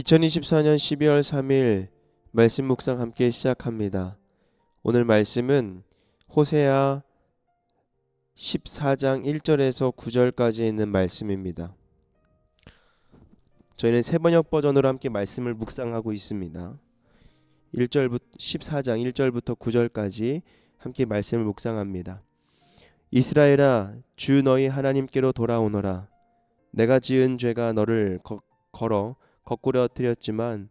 2024년 12월 3일 말씀 묵상 함께 시작합니다. 오늘 말씀은 호세아 14장 1절에서 9절까지 있는 말씀입니다. 저희는 세 번역 버전으로 함께 말씀을 묵상하고 있습니다. 1절부터 14장 1절부터 9절까지 함께 말씀을 묵상합니다. 이스라엘아 주 너희 하나님께로 돌아오너라 내가 지은 죄가 너를 거, 걸어 거꾸려 엎드렸지만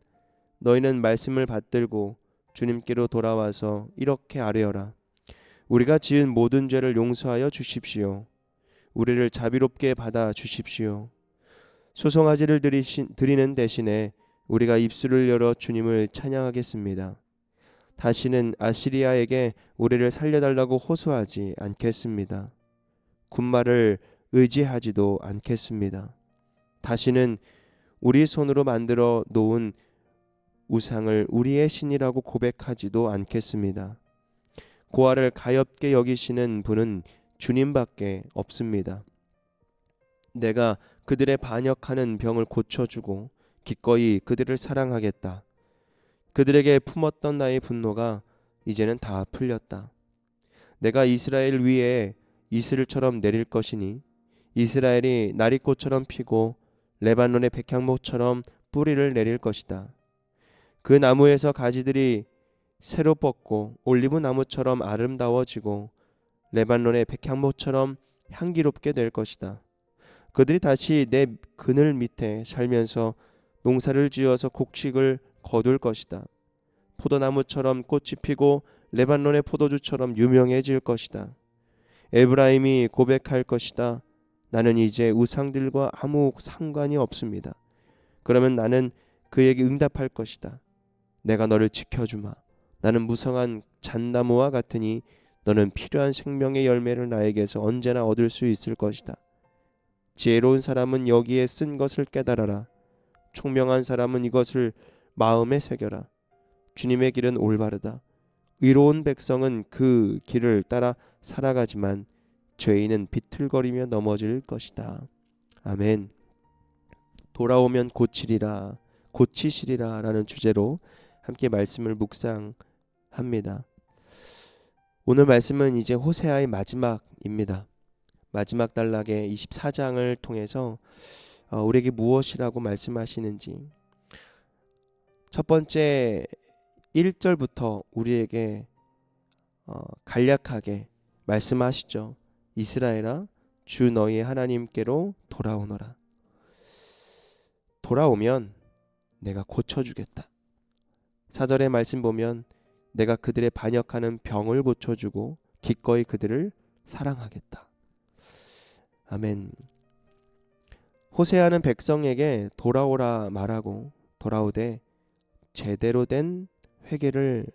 너희는 말씀을 받들고 주님께로 돌아와서 이렇게 아뢰어라. 우리가 지은 모든 죄를 용서하여 주십시오. 우리를 자비롭게 받아 주십시오. 소송아지를 드리신, 드리는 대신에 우리가 입술을 열어 주님을 찬양하겠습니다. 다시는 아시리아에게 우리를 살려달라고 호소하지 않겠습니다. 군말을 의지하지도 않겠습니다. 다시는 우리 손으로 만들어 놓은 우상을 우리의 신이라고 고백하지도 않겠습니다. 고아를 가엾게 여기시는 분은 주님밖에 없습니다. 내가 그들의 반역하는 병을 고쳐주고 기꺼이 그들을 사랑하겠다. 그들에게 품었던 나의 분노가 이제는 다 풀렸다. 내가 이스라엘 위에 이슬처럼 내릴 것이니 이스라엘이 나리꽃처럼 피고 레바논의 백향목처럼 뿌리를 내릴 것이다. 그 나무에서 가지들이 새로 뻗고 올리브 나무처럼 아름다워지고 레바논의 백향목처럼 향기롭게 될 것이다. 그들이 다시 내 그늘 밑에 살면서 농사를 지어서 곡식을 거둘 것이다. 포도나무처럼 꽃이 피고 레바논의 포도주처럼 유명해질 것이다. 에브라임이 고백할 것이다. 나는 이제 우상들과 아무 상관이 없습니다. 그러면 나는 그에게 응답할 것이다. 내가 너를 지켜주마. 나는 무성한 잣나무와 같으니 너는 필요한 생명의 열매를 나에게서 언제나 얻을 수 있을 것이다. 지혜로운 사람은 여기에 쓴 것을 깨달아라. 총명한 사람은 이것을 마음에 새겨라. 주님의 길은 올바르다. 의로운 백성은 그 길을 따라 살아가지만 죄인은 비틀거리며 넘어질 것이다. 아멘. 돌아오면 고치리라, 고치시리라 라는 주제로 함께 말씀을 묵상합니다. 오늘 말씀은 이제 호세아의 마지막입니다. 마지막 단락의 24장을 통해서 어, 우리에게 무엇이라고 말씀하시는지 첫 번째 1절부터 우리에게 어, 간략하게 말씀하시죠. 이스라엘아 주 너희 하나님께로 돌아오너라. 돌아오면 내가 고쳐주겠다. 사절의 말씀 보면 내가 그들의 반역하는 병을 고쳐주고 기꺼이 그들을 사랑하겠다. 아멘. 호세아는 백성에게 돌아오라 말하고 돌아오되 제대로 된 회개를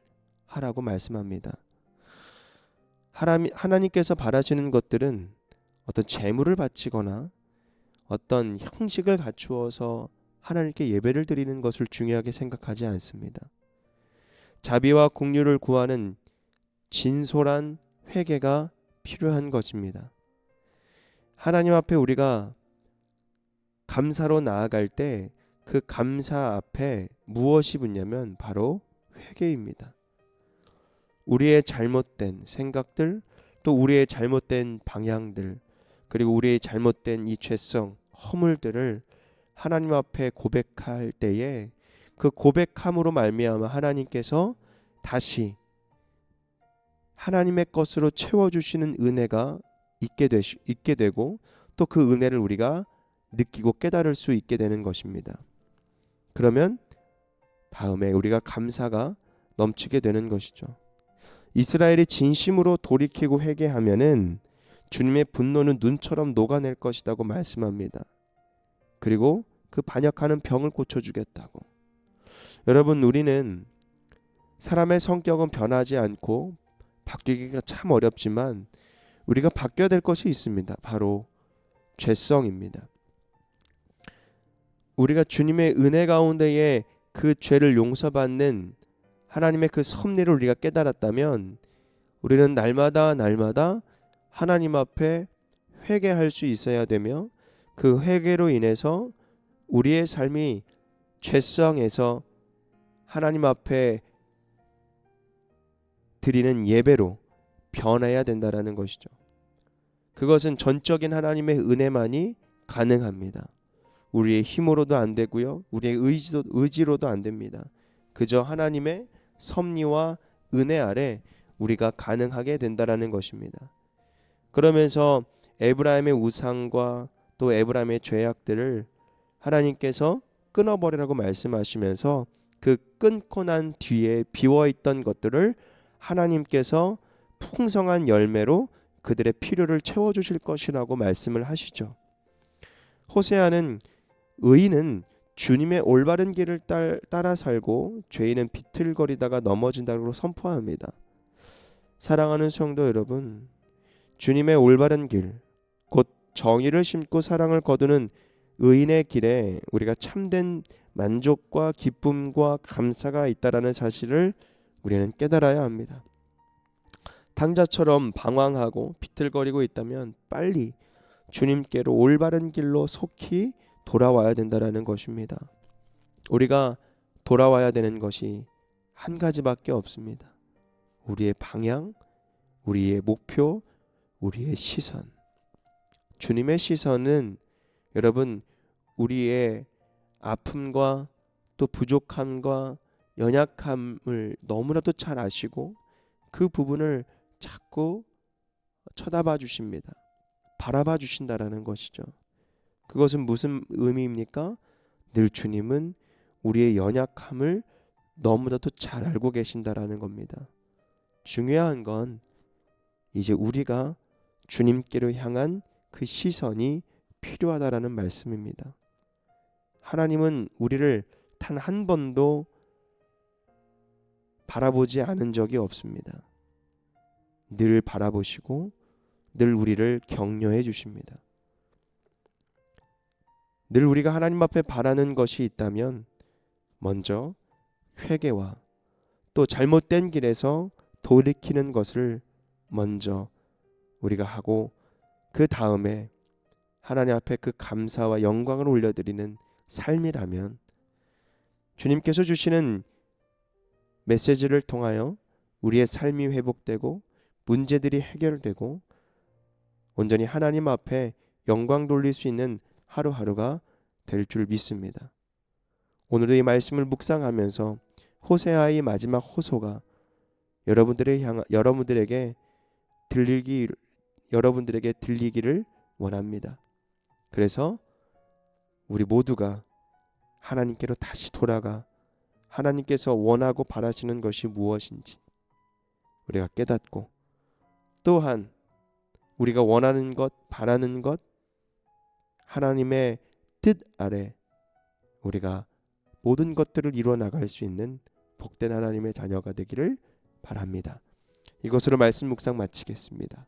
하라고 말씀합니다. 하나님께서 바라시는 것들은 어떤 재물을 바치거나 어떤 형식을 갖추어서 하나님께 예배를 드리는 것을 중요하게 생각하지 않습니다. 자비와 공유를 구하는 진솔한 회개가 필요한 것입니다. 하나님 앞에 우리가 감사로 나아갈 때 그 감사 앞에 무엇이 붙냐면 바로 회개입니다. 우리의 잘못된 생각들 또 우리의 잘못된 방향들 그리고 우리의 잘못된 이 죄성 허물들을 하나님 앞에 고백할 때에 그 고백함으로 말미암아 하나님께서 다시 하나님의 것으로 채워 주시는 은혜가 있게 되시, 있게 되고 또 그 은혜를 우리가 느끼고 깨달을 수 있게 되는 것입니다. 그러면 다음에 우리가 감사가 넘치게 되는 것이죠. 이스라엘이 진심으로 돌이키고 회개하면은 주님의 분노는 눈처럼 녹아낼 것이라고 말씀합니다. 그리고 그 반역하는 병을 고쳐주겠다고. 여러분 우리는 사람의 성격은 변하지 않고 바뀌기가 참 어렵지만 우리가 바뀌어야 될 것이 있습니다. 바로 죄성입니다. 우리가 주님의 은혜 가운데에 그 죄를 용서받는 하나님의 그 섭리를 우리가 깨달았다면 우리는 날마다 날마다 하나님 앞에 회개할 수 있어야 되며 그 회개로 인해서 우리의 삶이 죄성에서 하나님 앞에 드리는 예배로 변해야 된다라는 것이죠. 그것은 전적인 하나님의 은혜만이 가능합니다. 우리의 힘으로도 안 되고요. 우리의 의지도 의지로도 안 됩니다. 그저 하나님의 섭리와 은혜 아래 우리가 가능하게 된다라는 것입니다. 그러면서 에브라임의 우상과 또 에브라임의 죄악들을 하나님께서 끊어버리라고 말씀하시면서 그 끊고 난 뒤에 비워 있던 것들을 하나님께서 풍성한 열매로 그들의 필요를 채워 주실 것이라고 말씀을 하시죠. 호세아는 의인은 주님의 올바른 길을 딸, 따라 살고 죄인은 비틀거리다가 넘어진다고 선포합니다. 사랑하는 성도 여러분, 주님의 올바른 길, 곧 정의를 심고 사랑을 거두는 의인의 길에 우리가 참된 만족과 기쁨과 감사가 있다라는 사실을 우리는 깨달아야 합니다. 당자처럼 방황하고 비틀거리고 있다면 빨리 주님께로 올바른 길로 속히 돌아와야 된다라는 것입니다. 우리가 돌아와야 되는 것이 한 가지밖에 없습니다. 우리의 방향, 우리의 목표, 우리의 시선. 주님의 시선은 여러분 우리의 아픔과 또 부족함과 연약함을 너무나도 잘 아시고 그 부분을 자꾸 쳐다봐 주십니다. 바라봐 주신다라는 것이죠. 그것은 무슨 의미입니까? 늘 주님은 우리의 연약함을 너무나도 잘 알고 계신다라는 겁니다. 중요한 건 이제 우리가 주님께로 향한 그 시선이 필요하다라는 말씀입니다. 하나님은 우리를 단 한 번도 바라보지 않은 적이 없습니다. 늘 바라보시고 늘 우리를 격려해 주십니다. 늘 우리가 하나님 앞에 바라는 것이 있다면 먼저 회개와 또 잘못된 길에서 돌이키는 것을 먼저 우리가 하고 그 다음에 하나님 앞에 그 감사와 영광을 올려드리는 삶이라면 주님께서 주시는 메시지를 통하여 우리의 삶이 회복되고 문제들이 해결되고 온전히 하나님 앞에 영광 돌릴 수 있는 하루하루가 될 줄 믿습니다. 오늘도 이 말씀을 묵상하면서 호세아의 마지막 호소가 여러분들의 향 여러분들에게 들리기 여러분들에게 들리기를 원합니다. 그래서 우리 모두가 하나님께로 다시 돌아가 하나님께서 원하고 바라시는 것이 무엇인지 우리가 깨닫고 또한 우리가 원하는 것, 바라는 것 하나님의 뜻 아래 우리가 모든 것들을 이루어 나갈 수 있는 복된 하나님의 자녀가 되기를 바랍니다. 이것으로 말씀 묵상 마치겠습니다.